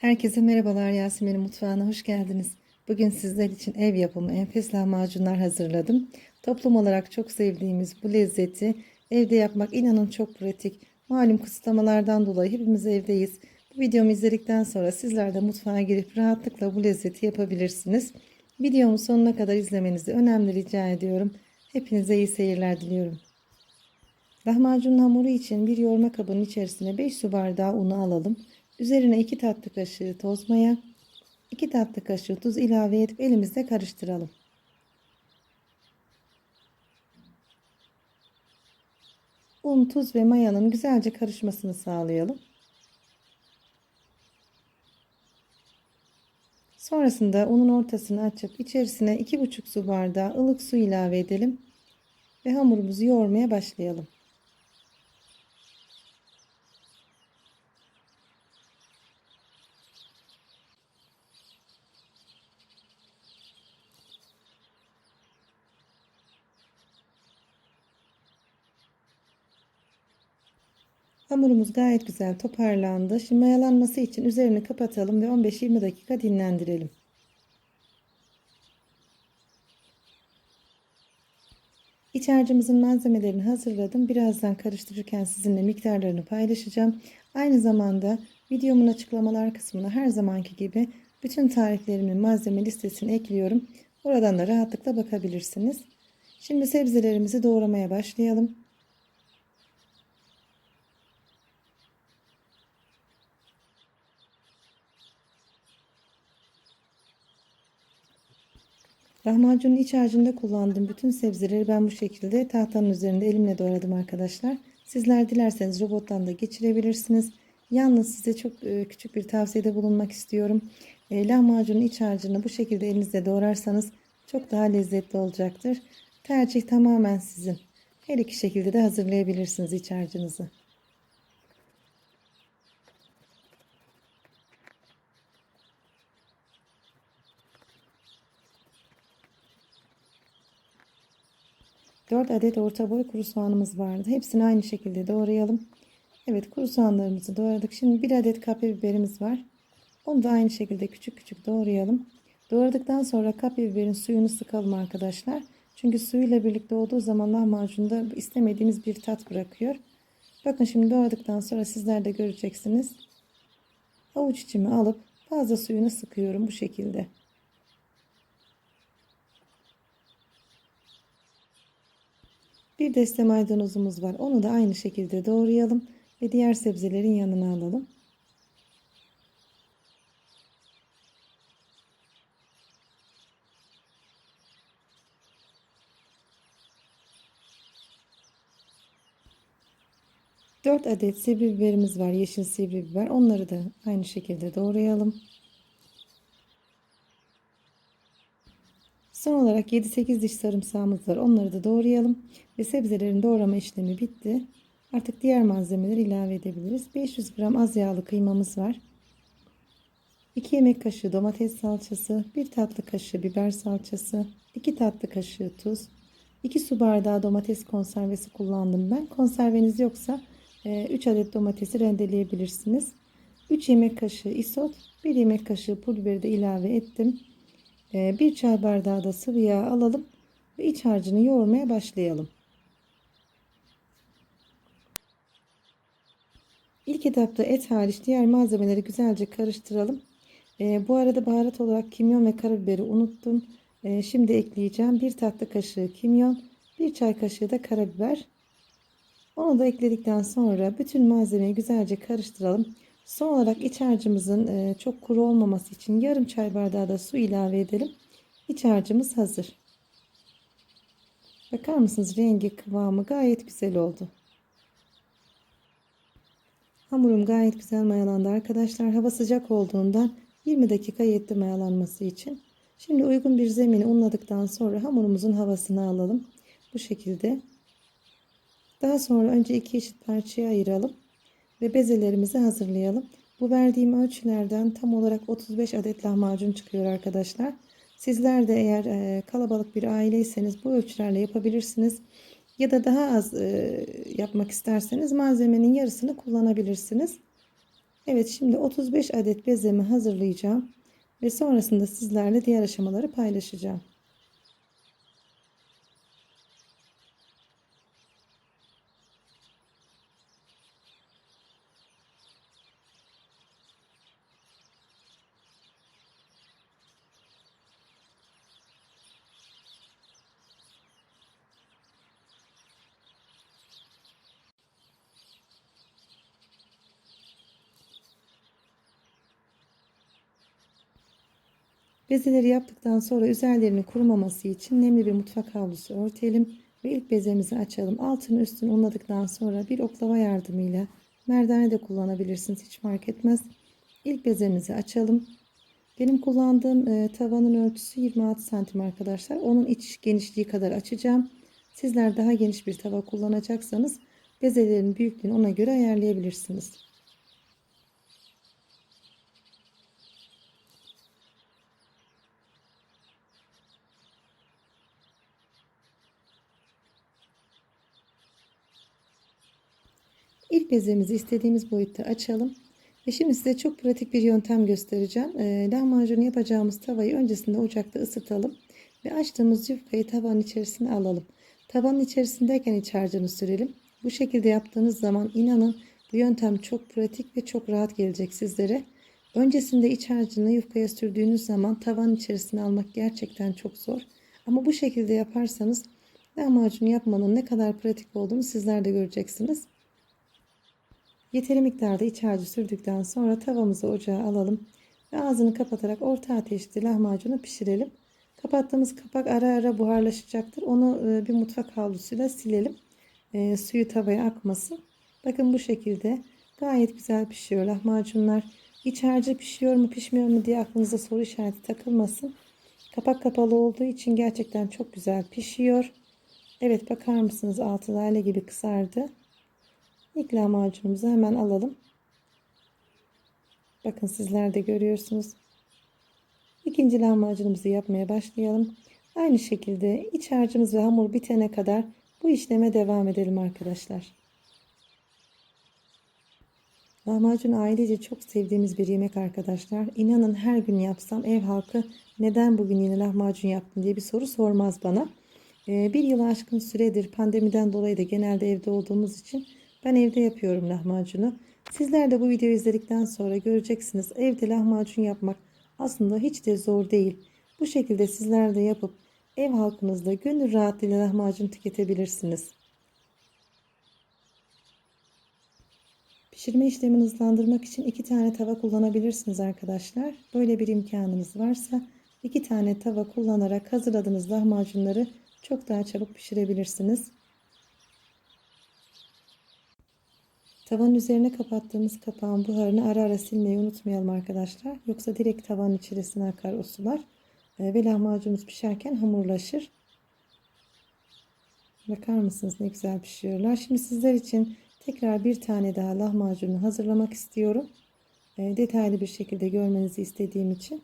Herkese merhabalar Yasemin'in mutfağına hoş geldiniz. Bugün sizler için ev yapımı enfes lahmacunlar hazırladım. Toplum olarak çok sevdiğimiz bu lezzeti evde yapmak inanın çok pratik. Malum kısıtlamalardan dolayı hepimiz evdeyiz. Bu videomu izledikten sonra sizler de mutfağa girip rahatlıkla bu lezzeti yapabilirsiniz. Videomu sonuna kadar izlemenizi önemli rica ediyorum. Hepinize iyi seyirler diliyorum. Lahmacun hamuru için bir yoğurma kabının içerisine 5 su bardağı unu alalım. Üzerine 2 tatlı kaşığı toz maya, 2 tatlı kaşığı tuz ilave edip elimizde karıştıralım. Un, tuz ve mayanın güzelce karışmasını sağlayalım. Sonrasında unun ortasını açıp içerisine 2,5 su bardağı ılık su ilave edelim ve hamurumuzu yoğurmaya başlayalım. Hamurumuz gayet güzel toparlandı. Şimdi mayalanması için üzerini kapatalım ve 15-20 dakika dinlendirelim. İç harcımızın malzemelerini hazırladım. Birazdan karıştırırken sizinle miktarlarını paylaşacağım. Aynı zamanda videomun açıklamalar kısmına her zamanki gibi bütün tariflerimin malzeme listesini ekliyorum. Oradan da rahatlıkla bakabilirsiniz. Şimdi sebzelerimizi doğramaya başlayalım. Lahmacunun iç harcında kullandığım bütün sebzeleri ben bu şekilde tahtanın üzerinde elimle doğradım arkadaşlar. Sizler dilerseniz robottan da geçirebilirsiniz. Yalnız size çok e, küçük bir tavsiyede bulunmak istiyorum. E, lahmacunun iç harcını bu şekilde elinizle doğrarsanız çok daha lezzetli olacaktır. Tercih tamamen sizin. Her iki şekilde de hazırlayabilirsiniz iç harcınızı. 4 adet orta boy kuru soğanımız vardı. Hepsini aynı şekilde doğrayalım. Evet kuru soğanlarımızı doğradık. Şimdi 1 adet kapya biberimiz var. Onu da aynı şekilde küçük küçük doğrayalım. Doğradıktan sonra kapya biberin suyunu sıkalım arkadaşlar. Çünkü suyuyla birlikte olduğu zaman lahmacunda istemediğimiz bir tat bırakıyor. Bakın şimdi doğradıktan sonra sizler de göreceksiniz. Avuç içimi alıp fazla suyunu sıkıyorum bu şekilde. Bir deste maydanozumuz var. Onu da aynı şekilde doğrayalım ve diğer sebzelerin yanına alalım. Dört adet sivri biberimiz var. Yeşil sivri biber. Onları da aynı şekilde doğrayalım. Son olarak 7-8 diş sarımsağımız var. Onları da doğrayalım. Ve sebzelerin doğrama işlemi bitti. Artık diğer malzemeleri ilave edebiliriz. 500 gram az yağlı kıymamız var. 2 yemek kaşığı domates salçası, 1 tatlı kaşığı biber salçası, 2 tatlı kaşığı tuz, 2 su bardağı domates konservesi kullandım ben. Konserveniz yoksa 3 e, adet domatesi rendeleyebilirsiniz. 3 yemek kaşığı isot, 1 yemek kaşığı pul biberi de ilave ettim. Ee, bir çay bardağı da sıvı yağ alalım ve iç harcını yoğurmaya başlayalım. İlk etapta et hariç diğer malzemeleri güzelce karıştıralım. Ee, bu arada baharat olarak kimyon ve karabiberi unuttum. Ee, şimdi ekleyeceğim. Bir tatlı kaşığı kimyon, bir çay kaşığı da karabiber. Onu da ekledikten sonra bütün malzemeyi güzelce karıştıralım. Son olarak iç harcımızın e, çok kuru olmaması için yarım çay bardağı da su ilave edelim. İç harcımız hazır. Bakar mısınız rengi kıvamı gayet güzel oldu. Hamurum gayet güzel mayalandı arkadaşlar. Hava sıcak olduğundan 20 dakika yetti mayalanması için. Şimdi uygun bir zemini unladıktan sonra hamurumuzun havasını alalım. Bu şekilde. Daha sonra önce iki eşit parçaya ayıralım ve bezelerimizi hazırlayalım. Bu verdiğim ölçülerden tam olarak 35 adet lahmacun çıkıyor arkadaşlar. Sizler de eğer e, kalabalık bir aileyseniz bu ölçülerle yapabilirsiniz. Ya da daha az e, yapmak isterseniz malzemenin yarısını kullanabilirsiniz. Evet şimdi 35 adet bezemi hazırlayacağım. Ve sonrasında sizlerle diğer aşamaları paylaşacağım. Bezeleri yaptıktan sonra üzerlerinin kurumaması için nemli bir mutfak havlusu örtelim ve ilk bezemizi açalım. Altını üstünü unladıktan sonra bir oklava yardımıyla merdane de kullanabilirsiniz hiç fark etmez. İlk bezemizi açalım. Benim kullandığım e, tavanın ölçüsü 26 santim arkadaşlar. Onun iç genişliği kadar açacağım. Sizler daha geniş bir tava kullanacaksanız bezelerin büyüklüğünü ona göre ayarlayabilirsiniz. İlk bezemizi istediğimiz boyutta açalım. Ve şimdi size çok pratik bir yöntem göstereceğim. E, lahmacun yapacağımız tavayı öncesinde ocakta ısıtalım. Ve açtığımız yufkayı tavanın içerisine alalım. Tavanın içerisindeyken iç harcını sürelim. Bu şekilde yaptığınız zaman inanın bu yöntem çok pratik ve çok rahat gelecek sizlere. Öncesinde iç harcını yufkaya sürdüğünüz zaman tavanın içerisine almak gerçekten çok zor. Ama bu şekilde yaparsanız lahmacun yapmanın ne kadar pratik olduğunu sizler de göreceksiniz. Yeteri miktarda iç harcı sürdükten sonra tavamızı ocağa alalım ve ağzını kapatarak orta ateşte lahmacunu pişirelim. Kapattığımız kapak ara ara buharlaşacaktır. Onu e, bir mutfak havlusuyla silelim. E, suyu tavaya akmasın. Bakın bu şekilde gayet güzel pişiyor lahmacunlar. İç harcı pişiyor mu pişmiyor mu diye aklınıza soru işareti takılmasın. Kapak kapalı olduğu için gerçekten çok güzel pişiyor. Evet bakar mısınız altı lale gibi kızardı. İlk lahmacunumuzu hemen alalım. Bakın sizler de görüyorsunuz. İkinci lahmacunumuzu yapmaya başlayalım. Aynı şekilde iç harcımız ve hamur bitene kadar bu işleme devam edelim arkadaşlar. Lahmacun ailece çok sevdiğimiz bir yemek arkadaşlar. İnanın her gün yapsam ev halkı neden bugün yine lahmacun yaptın diye bir soru sormaz bana. Ee, bir yılı aşkın süredir pandemiden dolayı da genelde evde olduğumuz için ben evde yapıyorum lahmacunu. Sizler de bu videoyu izledikten sonra göreceksiniz. Evde lahmacun yapmak aslında hiç de zor değil. Bu şekilde sizler de yapıp ev halkınızda gönül rahatlığıyla lahmacun tüketebilirsiniz. Pişirme işlemini hızlandırmak için iki tane tava kullanabilirsiniz arkadaşlar. Böyle bir imkanınız varsa iki tane tava kullanarak hazırladığınız lahmacunları çok daha çabuk pişirebilirsiniz. Tavanın üzerine kapattığımız kapağın buharını ara ara silmeyi unutmayalım arkadaşlar. Yoksa direkt tavanın içerisine akar o sular. Ee, ve lahmacunumuz pişerken hamurlaşır. Bakar mısınız ne güzel pişiyorlar. Şimdi sizler için tekrar bir tane daha lahmacunu hazırlamak istiyorum. Ee, detaylı bir şekilde görmenizi istediğim için.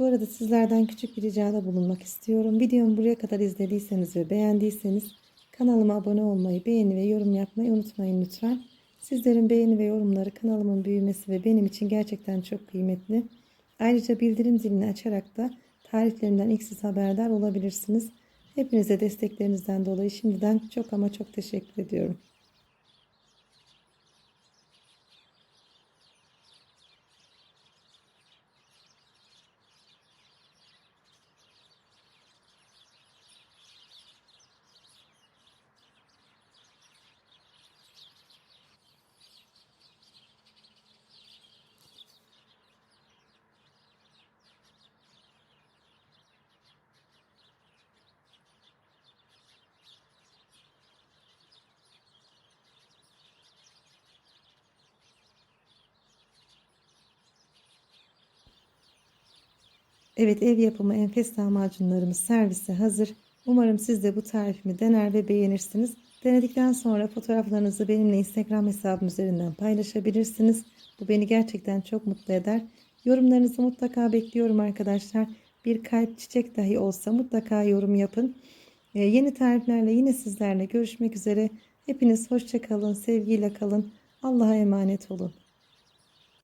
Bu arada sizlerden küçük bir ricada bulunmak istiyorum. Videomu buraya kadar izlediyseniz ve beğendiyseniz kanalıma abone olmayı, beğeni ve yorum yapmayı unutmayın lütfen. Sizlerin beğeni ve yorumları kanalımın büyümesi ve benim için gerçekten çok kıymetli. Ayrıca bildirim zilini açarak da tariflerimden ilk siz haberdar olabilirsiniz. Hepinize desteklerinizden dolayı şimdiden çok ama çok teşekkür ediyorum. Evet ev yapımı enfes lahmacunlarımız servise hazır. Umarım siz de bu tarifimi dener ve beğenirsiniz. Denedikten sonra fotoğraflarınızı benimle Instagram hesabım üzerinden paylaşabilirsiniz. Bu beni gerçekten çok mutlu eder. Yorumlarınızı mutlaka bekliyorum arkadaşlar. Bir kalp çiçek dahi olsa mutlaka yorum yapın. Ee, yeni tariflerle yine sizlerle görüşmek üzere. Hepiniz hoşça kalın, sevgiyle kalın. Allah'a emanet olun.